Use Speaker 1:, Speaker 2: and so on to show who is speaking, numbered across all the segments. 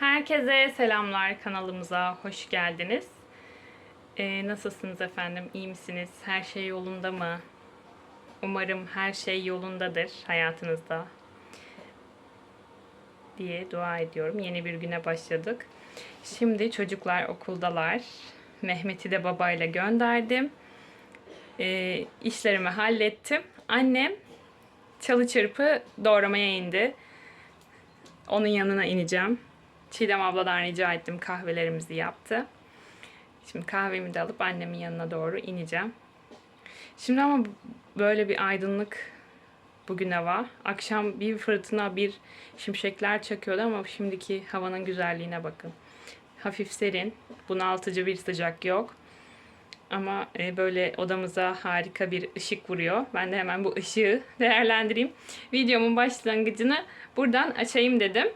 Speaker 1: Herkese selamlar kanalımıza hoş geldiniz. Ee, nasılsınız efendim? İyi misiniz? Her şey yolunda mı? Umarım her şey yolundadır hayatınızda diye dua ediyorum. Yeni bir güne başladık. Şimdi çocuklar okuldalar. Mehmet'i de babayla gönderdim. Ee, işlerimi hallettim. Annem çalı çırpı doğramaya indi. Onun yanına ineceğim. Çiğdem abladan rica ettim kahvelerimizi yaptı. Şimdi kahvemi de alıp annemin yanına doğru ineceğim. Şimdi ama böyle bir aydınlık bugün hava. Akşam bir fırtına bir şimşekler çakıyordu ama şimdiki havanın güzelliğine bakın. Hafif serin, bunaltıcı bir sıcak yok. Ama e, böyle odamıza harika bir ışık vuruyor. Ben de hemen bu ışığı değerlendireyim. Videomun başlangıcını buradan açayım dedim.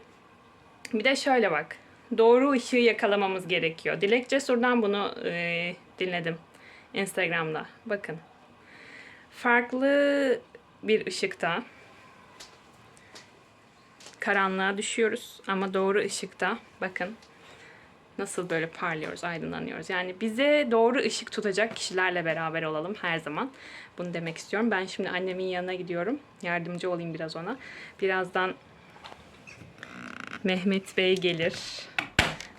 Speaker 1: Bir de şöyle bak. Doğru ışığı yakalamamız gerekiyor. Dilek Cesur'dan bunu e, dinledim. Instagram'da. Bakın. Farklı bir ışıkta karanlığa düşüyoruz ama doğru ışıkta bakın nasıl böyle parlıyoruz, aydınlanıyoruz. Yani bize doğru ışık tutacak kişilerle beraber olalım her zaman. Bunu demek istiyorum. Ben şimdi annemin yanına gidiyorum. Yardımcı olayım biraz ona. Birazdan Mehmet Bey gelir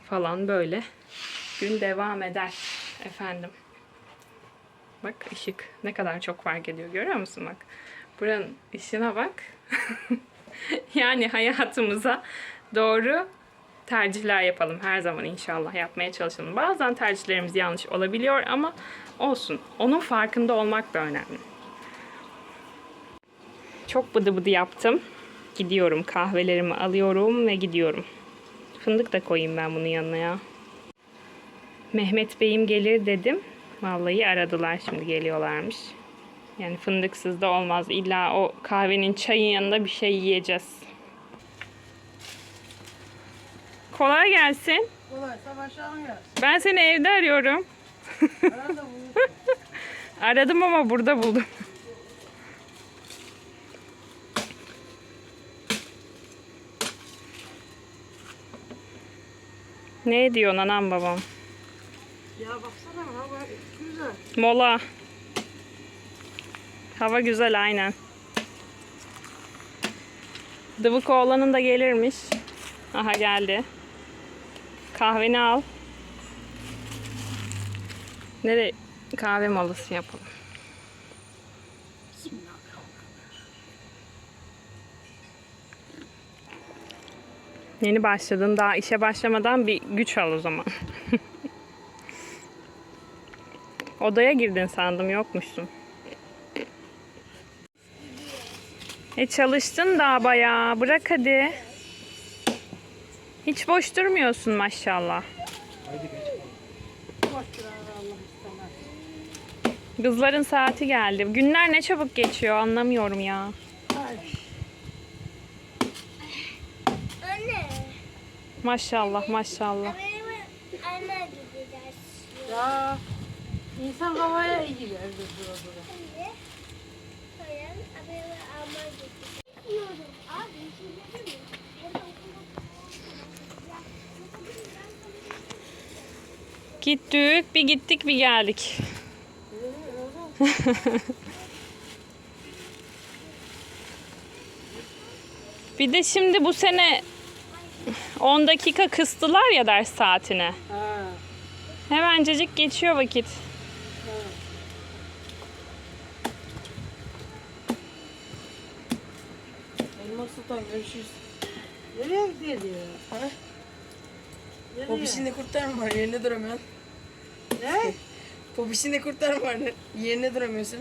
Speaker 1: falan böyle. Gün devam eder efendim. Bak ışık ne kadar çok fark ediyor görüyor musun bak. Buranın ışığına bak. yani hayatımıza doğru tercihler yapalım her zaman inşallah yapmaya çalışalım. Bazen tercihlerimiz yanlış olabiliyor ama olsun. Onun farkında olmak da önemli. Çok bıdı bıdı yaptım. Gidiyorum kahvelerimi alıyorum ve gidiyorum. Fındık da koyayım ben bunun yanına ya. Mehmet Bey'im gelir dedim. Vallahi aradılar şimdi geliyorlarmış. Yani fındıksız da olmaz. İlla o kahvenin çayın yanında bir şey yiyeceğiz. Kolay gelsin.
Speaker 2: Kolay savaşalım ya.
Speaker 1: Ben seni evde arıyorum. Aradım ama burada buldum. Ne diyor anam babam?
Speaker 2: Ya baksana hava güzel.
Speaker 1: Mola. Hava güzel aynen. Dıvık oğlanın da gelirmiş. Aha geldi. Kahveni al. Nereye kahve molası yapalım. Yeni başladın daha işe başlamadan bir güç al o zaman. Odaya girdin sandım yokmuşsun. E çalıştın daha bayağı. Bırak hadi. Hiç boş durmuyorsun maşallah. Kızların saati geldi. Günler ne çabuk geçiyor anlamıyorum ya.
Speaker 2: Ay.
Speaker 3: Anne,
Speaker 1: Maşallah maşallah.
Speaker 3: benim anne gideceğiz.
Speaker 2: Ya insan havaya iyi gider dura dura.
Speaker 1: Gittik bir gittik bir geldik. bir de şimdi bu sene 10 dakika kıstılar ya ders saatine.
Speaker 2: Ha.
Speaker 1: Hemencecik geçiyor vakit.
Speaker 2: Elmas Sultan görüşürüz. Nereye gidiyor diyor?
Speaker 4: Ha?
Speaker 2: Nereye?
Speaker 4: Popişinde kurtlar mı var? Yerine duramıyorsun.
Speaker 2: Ne?
Speaker 4: Popişinde kurtlar mı var? Yerine duramıyorsun.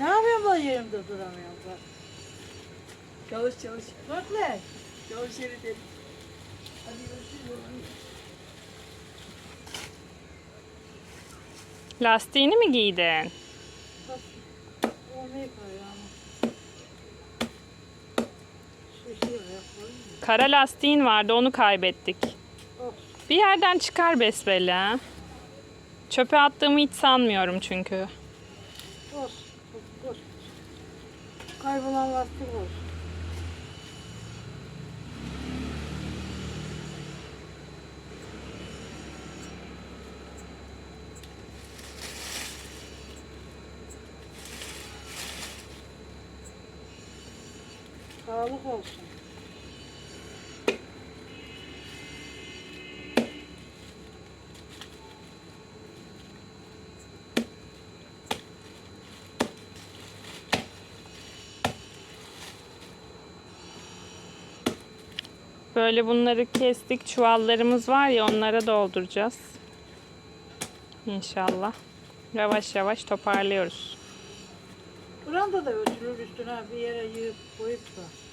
Speaker 2: Ne yapıyorum lan yerimde duramıyorum bak.
Speaker 4: Çalış çalış.
Speaker 2: Bak ne?
Speaker 4: Çalış yeri değil. Hadi görüşürüz.
Speaker 1: Lastiğini mi giydin?
Speaker 2: Şey.
Speaker 1: Kara lastiğin vardı onu kaybettik. Bir yerden çıkar besbelli ha. Çöpe attığımı hiç sanmıyorum çünkü.
Speaker 2: Kaybolan lastik boş. Sağlık olsun.
Speaker 1: Böyle bunları kestik. Çuvallarımız var ya onlara dolduracağız. İnşallah. Yavaş yavaş toparlıyoruz.
Speaker 2: Branda da ölçülür üstüne bir yere yığıp koyup da.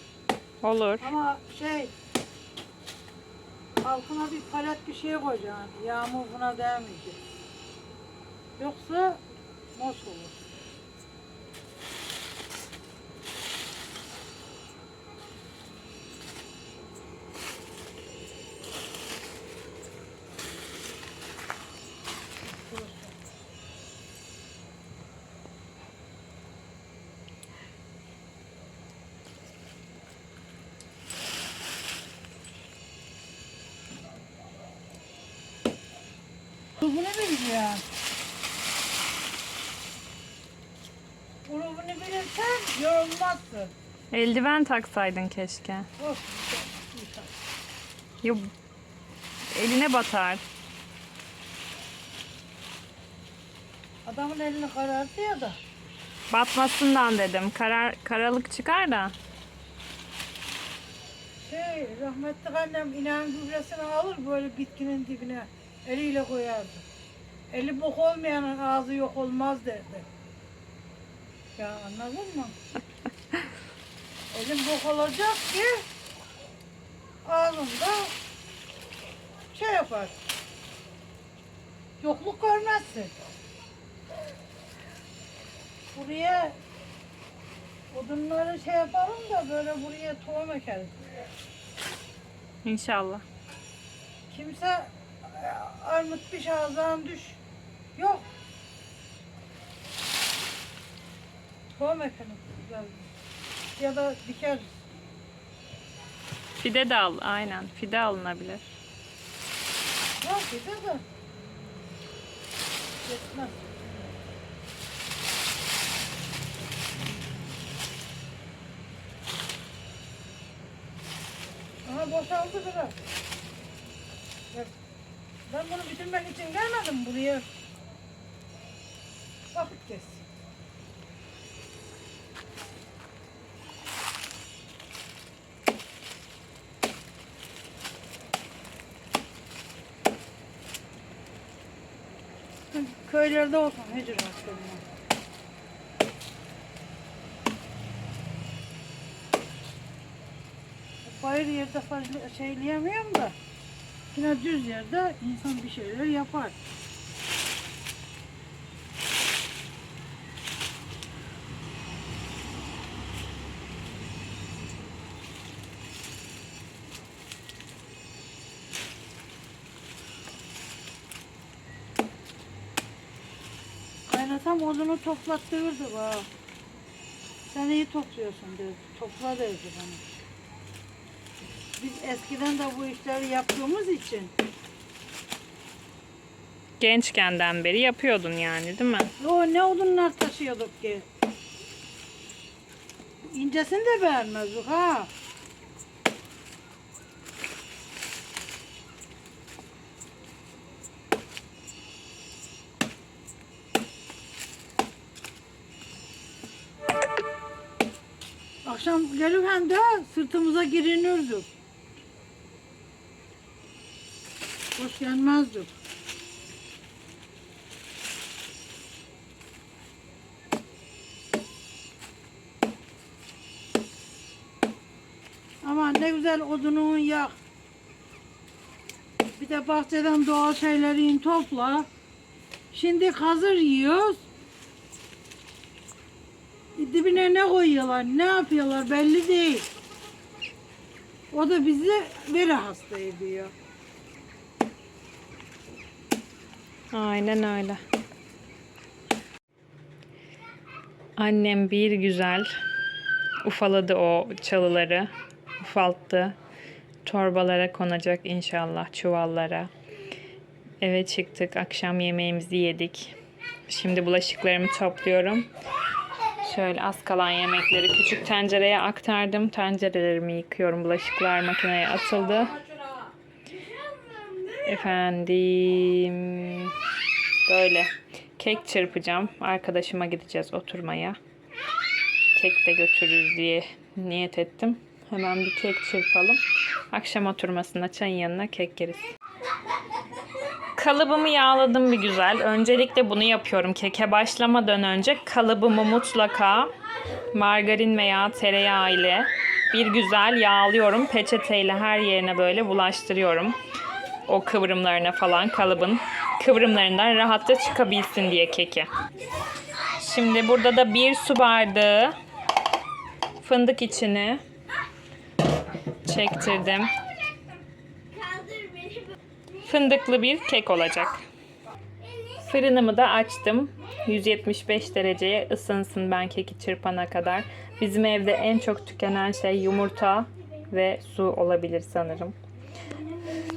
Speaker 1: Olur.
Speaker 2: Ama şey altına bir palet bir şey koyacaksın. Yağmur buna değmeyecek. Yoksa mos olur. Grubunu bileceksin. Grubunu bilirsen yorulmazsın.
Speaker 1: Eldiven taksaydın keşke.
Speaker 2: Of,
Speaker 1: Ya, eline batar.
Speaker 2: Adamın elini karartı ya da.
Speaker 1: Batmasından dedim. Karar, karalık çıkar da.
Speaker 2: Şey, rahmetli annem inan gübresini alır böyle bitkinin dibine eliyle koyardı. Eli bok olmayanın ağzı yok olmaz derdi. Ya anladın mı? Elin bok olacak ki ağzında şey yapar. Yokluk görmezsin. Buraya odunları şey yapalım da böyle buraya tohum ekeriz.
Speaker 1: İnşallah.
Speaker 2: Kimse armut piş ağzından düş. Yok. Tohum güzel. Ya da dikeriz.
Speaker 1: Fide de al. Aynen. Fide alınabilir.
Speaker 2: Yok bir de de. Yetmez. Aha boşaldı biraz. Ben bunu bitirmek için gelmedim buraya. Vakit geçsin. Köylerde hiç rahatsız olmam. Bayır yerde fazla şeyleyemiyorum da yine düz yerde insan bir şeyler yapar. Kaynatam odunu toplattırdı bana. Sen iyi topluyorsun dedi. Topla dedi bana. Biz eskiden de bu işleri yaptığımız için
Speaker 1: Gençkenden beri yapıyordun yani değil mi?
Speaker 2: o ne odunlar taşıyorduk ki. İncesini de beğenmezdik ha. Akşam gelirken de sırtımıza girinirdik. Hoş gelmezdik. Ama ne güzel odunun yak. Bir de bahçeden doğal şeyleri topla. Şimdi hazır yiyoruz. Dibine ne koyuyorlar, ne yapıyorlar belli değil. O da bizi veri hasta ediyor.
Speaker 1: Aynen öyle. Annem bir güzel ufaladı o çalıları. Ufalttı. Torbalara konacak inşallah çuvallara. Eve çıktık. Akşam yemeğimizi yedik. Şimdi bulaşıklarımı topluyorum. Şöyle az kalan yemekleri küçük tencereye aktardım. Tencerelerimi yıkıyorum. Bulaşıklar makineye atıldı. Efendim böyle kek çırpacağım. Arkadaşıma gideceğiz oturmaya. Kek de götürürüz diye niyet ettim. Hemen bir kek çırpalım. Akşam oturmasında çayın yanına kek yeriz. Kalıbımı yağladım bir güzel. Öncelikle bunu yapıyorum. Keke başlamadan önce kalıbımı mutlaka margarin veya tereyağı ile bir güzel yağlıyorum. Peçeteyle her yerine böyle bulaştırıyorum. O kıvrımlarına falan kalıbın kıvrımlarından rahatça çıkabilsin diye keki. Şimdi burada da bir su bardağı fındık içini çektirdim. Fındıklı bir kek olacak. Fırınımı da açtım. 175 dereceye ısınsın ben keki çırpana kadar. Bizim evde en çok tükenen şey yumurta ve su olabilir sanırım.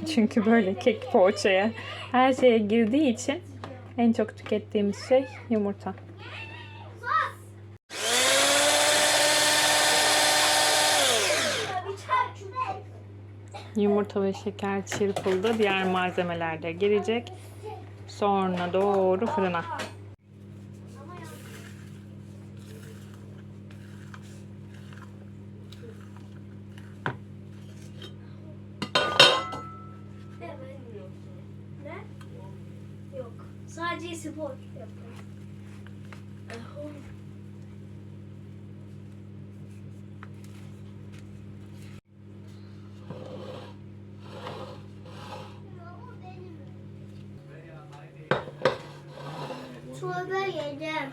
Speaker 1: Çünkü böyle kek poğaçaya her şeye girdiği için en çok tükettiğimiz şey yumurta. Yumurta ve şeker çırpıldı. Diğer malzemeler de girecek. Sonra doğru fırına.
Speaker 3: Ne? Yok. Sadece spor yapıyorum. Çorba yedim.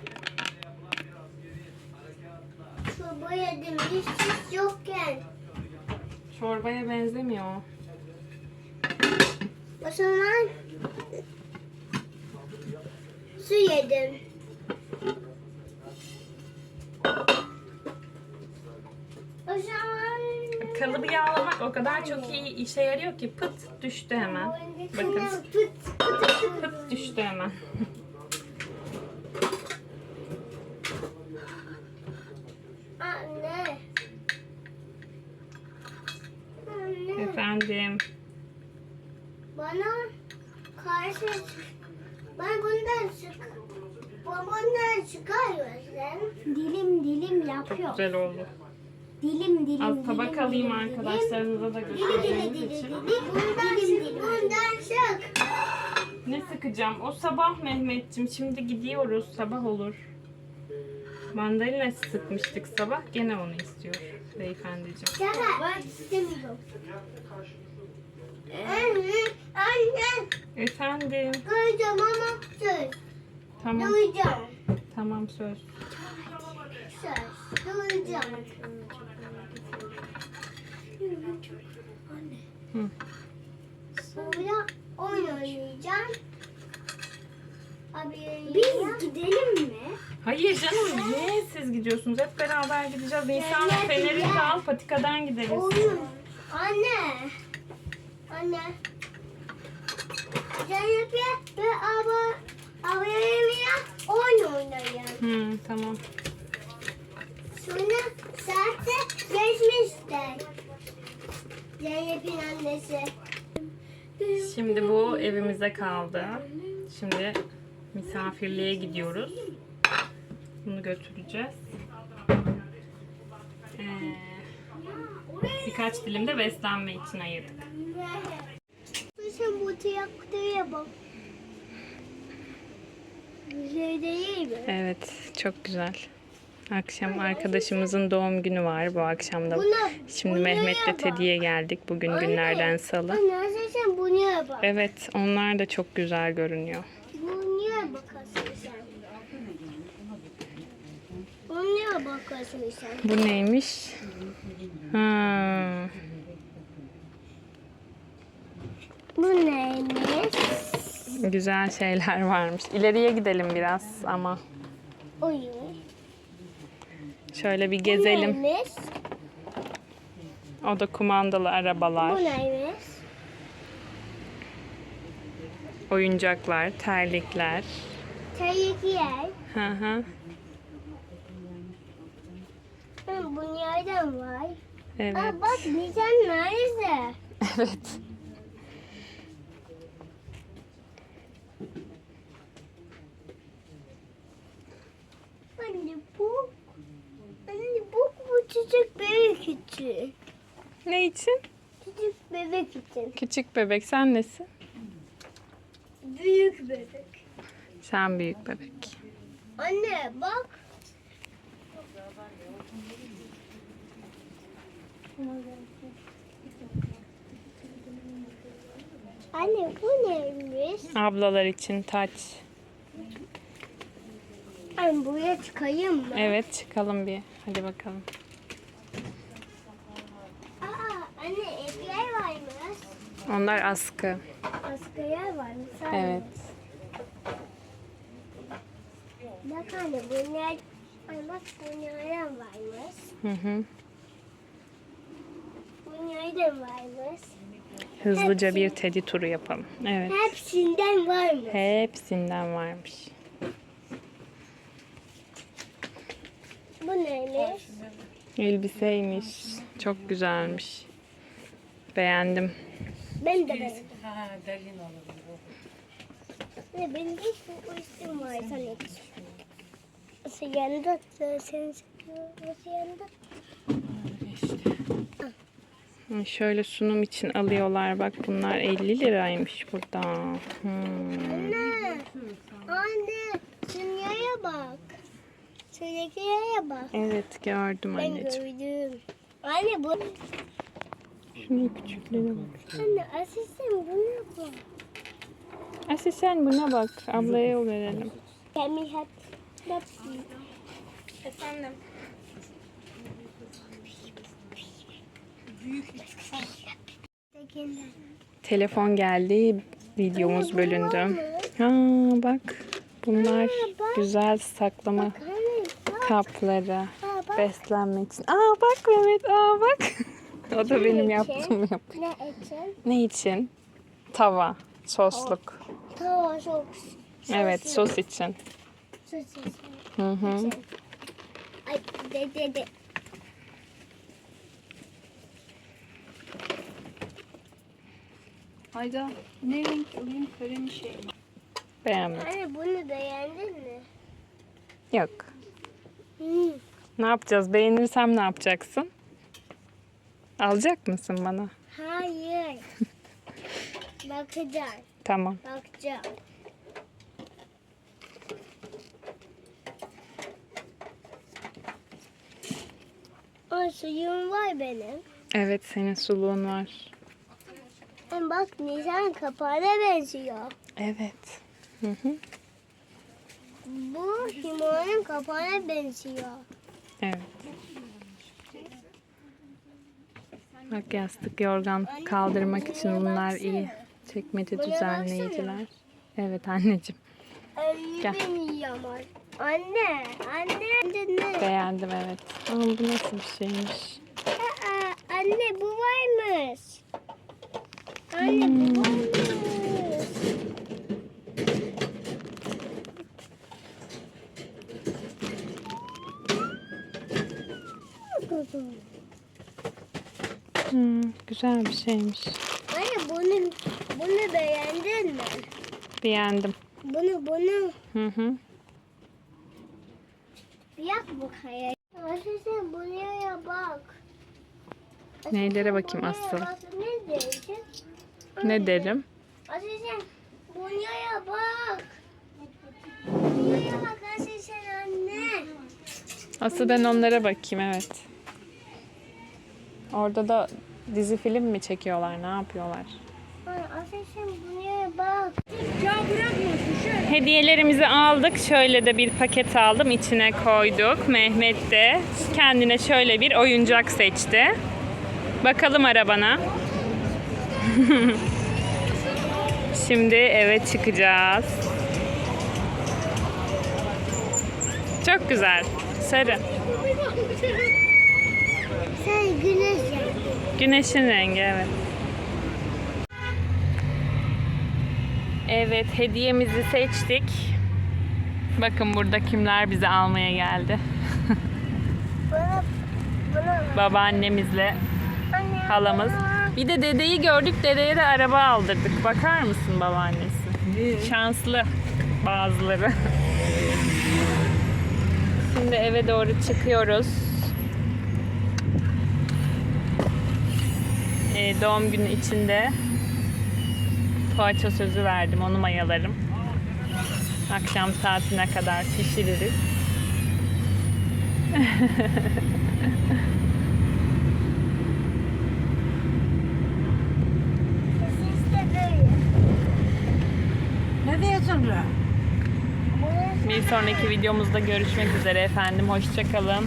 Speaker 3: Çorba yedim. Hiç hiç yokken.
Speaker 1: Çorbaya benzemiyor.
Speaker 3: O zaman su yedim. O zaman
Speaker 1: Kalıbı yağlamak o kadar çok iyi işe yarıyor ki pıt düştü hemen. Bakın
Speaker 3: pıt pıt
Speaker 1: düştü hemen.
Speaker 3: Anne. Anne.
Speaker 1: Efendim.
Speaker 3: Bana karşı ben bundan çık. Babamdan çıkarıyorsun. Dilim dilim yapıyor.
Speaker 1: Güzel oldu.
Speaker 3: Dilim dilim.
Speaker 1: Az tabak alayım arkadaşlarınıza da göstereceğiniz için.
Speaker 3: Bundan çık. Bundan çık.
Speaker 1: Ne sıkacağım? O sabah Mehmetçim. Şimdi gidiyoruz. Sabah olur. Mandalina sıkmıştık sabah. Gene onu istiyor beyefendiciğim.
Speaker 3: Gel. Ben istemiyorum. Anne, anne,
Speaker 1: Efendim.
Speaker 3: duyacağım ama söz.
Speaker 1: Tamam.
Speaker 3: Duyacağım.
Speaker 1: Tamam söz.
Speaker 3: Söz. Duyacağım.
Speaker 1: Hı.
Speaker 3: Sonra oyun oynayacağım. Abi, Biz gidelim mi?
Speaker 1: Hayır canım niye siz gidiyorsunuz? Hep beraber gideceğiz. Nisan feneri al patikadan gideriz.
Speaker 3: Oyun. Anne. Anne. Zeynep ve abla ablayla oyun oynayın.
Speaker 1: Hı, tamam.
Speaker 3: Sonra saate geçmişler. Zeynep'in annesi.
Speaker 1: Şimdi bu evimize kaldı. Şimdi misafirliğe gidiyoruz. Bunu götüreceğiz. Ee, birkaç dilim de beslenme için ayırdık.
Speaker 3: Sen bu traktörye bak. Güzel değil mi?
Speaker 1: Evet, çok güzel. Akşam arkadaşımızın doğum günü var bu akşam da.
Speaker 3: Buna-
Speaker 1: Şimdi
Speaker 3: buna
Speaker 1: Mehmet'le. Tedi'ye geldik. Bugün günlerden salı. Evet, onlar da çok güzel görünüyor.
Speaker 3: Niye bakarsın sen? Niye bakarsın sen?
Speaker 1: Bu neymiş? Ha,
Speaker 3: Bu neymiş?
Speaker 1: güzel şeyler varmış. İleriye gidelim biraz ama
Speaker 3: Oyun.
Speaker 1: Şöyle bir
Speaker 3: Bu
Speaker 1: gezelim.
Speaker 3: neymiş?
Speaker 1: O da kumandalı
Speaker 3: Bu
Speaker 1: arabalar,
Speaker 3: neymiş?
Speaker 1: oyuncaklar, terlikler.
Speaker 3: Tehlikeli.
Speaker 1: Hı hı.
Speaker 3: Hı, Bu nereden var?
Speaker 1: Evet.
Speaker 3: Aa, bak Nisan nerede?
Speaker 1: Evet.
Speaker 3: Anne bu. Anne çocuk bebek için.
Speaker 1: Ne için?
Speaker 3: Çocuk bebek için.
Speaker 1: Küçük bebek. Sen nesin?
Speaker 3: Büyük bebek.
Speaker 1: Sen büyük bebek.
Speaker 3: Anne bak. Anne bu neymiş?
Speaker 1: Ablalar için taç.
Speaker 3: Ben buraya çıkayım mı?
Speaker 1: Evet çıkalım bir. Hadi bakalım.
Speaker 3: Aa, anne evler varmış.
Speaker 1: Onlar askı.
Speaker 3: Askıya varmış.
Speaker 1: Evet.
Speaker 3: Bak anne bu ne? Ay bak nereden varmış?
Speaker 1: Hı hı.
Speaker 3: Bu nereden varmış?
Speaker 1: Hızlıca bir teddy turu yapalım. Evet.
Speaker 3: Hepsinden varmış.
Speaker 1: Hepsinden varmış.
Speaker 3: Bu neymiş?
Speaker 1: Elbiseymiş. Çok güzelmiş. Beğendim.
Speaker 3: Ben de beğendim.
Speaker 2: Ha, delin olur.
Speaker 3: Ve benim de bu üstüm var sanki. Nasıl yandı? Sen nasıl yandı?
Speaker 1: Hı, Şöyle sunum için alıyorlar. Bak bunlar 50 liraymış burada. Hmm.
Speaker 3: Anne. Anne. Dünyaya bak. Şuradaki yere bak.
Speaker 1: Evet gördüm
Speaker 3: Ben
Speaker 1: anneciğim.
Speaker 3: gördüm. Anne bu.
Speaker 1: Şunun küçüklerine bak.
Speaker 3: Anne asistan bu ne bu?
Speaker 1: Aslı sen buna bak. Ablaya yol verelim. Efendim. Telefon geldi. Videomuz bölündü. Ha bak. Bunlar güzel saklama
Speaker 3: Bak bak.
Speaker 1: kapları.
Speaker 3: Bak.
Speaker 1: Beslenmek için. Aa bak Mehmet. Aa bak. o da benim
Speaker 3: için?
Speaker 1: yap.
Speaker 3: Ne için?
Speaker 1: Ne için? Tava. Sosluk.
Speaker 3: Tava sos.
Speaker 1: Evet sos için.
Speaker 3: Sos için.
Speaker 1: Hı hı.
Speaker 3: Ay de de de.
Speaker 4: Hayda ne renk alayım köre mi şey mi?
Speaker 1: Beğenmedim.
Speaker 3: Anne bunu beğendin mi?
Speaker 1: Yok.
Speaker 3: Hmm.
Speaker 1: Ne yapacağız? Beğenirsem ne yapacaksın? Alacak mısın bana?
Speaker 3: Hayır. Bakacağım.
Speaker 1: Tamam.
Speaker 3: Bakacağım. Aa, suyum var benim.
Speaker 1: Evet senin suluğun var.
Speaker 3: Hem bak Nisan kapağına benziyor.
Speaker 1: Evet. Hı hı.
Speaker 3: Bu limonun kapağına benziyor.
Speaker 1: Evet. Bak yastık yorgan kaldırmak için bunlar iyi. Çekmece düzenleyiciler. Evet anneciğim. Gel.
Speaker 3: Anne, anne.
Speaker 1: Beğendim evet. Ama bu nasıl bir şeymiş?
Speaker 3: Aa, anne bu varmış. Anne
Speaker 1: Hmm.
Speaker 3: bu varmış.
Speaker 1: Hmm, güzel bir şeymiş.
Speaker 3: Anne bunu bunu beğendin mi?
Speaker 1: Beğendim.
Speaker 3: Bunu bunu
Speaker 1: Hı hı.
Speaker 3: yak bakayım. Asıl buraya bak. Asıl
Speaker 1: Neylere
Speaker 3: sen
Speaker 1: bakayım asıl?
Speaker 3: bak, Ne diyeceksin?
Speaker 1: Ne derim?
Speaker 3: Asıl sen buraya bak. Buraya bak Asıl sen anne.
Speaker 1: Asıl ben onlara bakayım evet. Orada da dizi film mi çekiyorlar? Ne yapıyorlar?
Speaker 3: Sen buraya bak.
Speaker 1: Hediyelerimizi aldık. Şöyle de bir paket aldım. içine koyduk. Mehmet de kendine şöyle bir oyuncak seçti. Bakalım arabana. Şimdi eve çıkacağız. Çok güzel. Sarı.
Speaker 3: Güneş yap.
Speaker 1: Güneşin rengi evet. Evet hediyemizi seçtik. Bakın burada kimler bizi almaya geldi.
Speaker 3: Bana Bana
Speaker 1: Babaannemizle
Speaker 3: Anne,
Speaker 1: halamız.
Speaker 3: bana.
Speaker 1: Bir de dedeyi gördük. Dedeye de araba aldırdık. Bakar mısın babaannesi? Şanslı bazıları. Şimdi eve doğru çıkıyoruz. Ee, doğum günü içinde poğaça sözü verdim. Onu mayalarım. Akşam saatine kadar pişiririz. Bir sonraki videomuzda görüşmek üzere efendim. Hoşçakalın.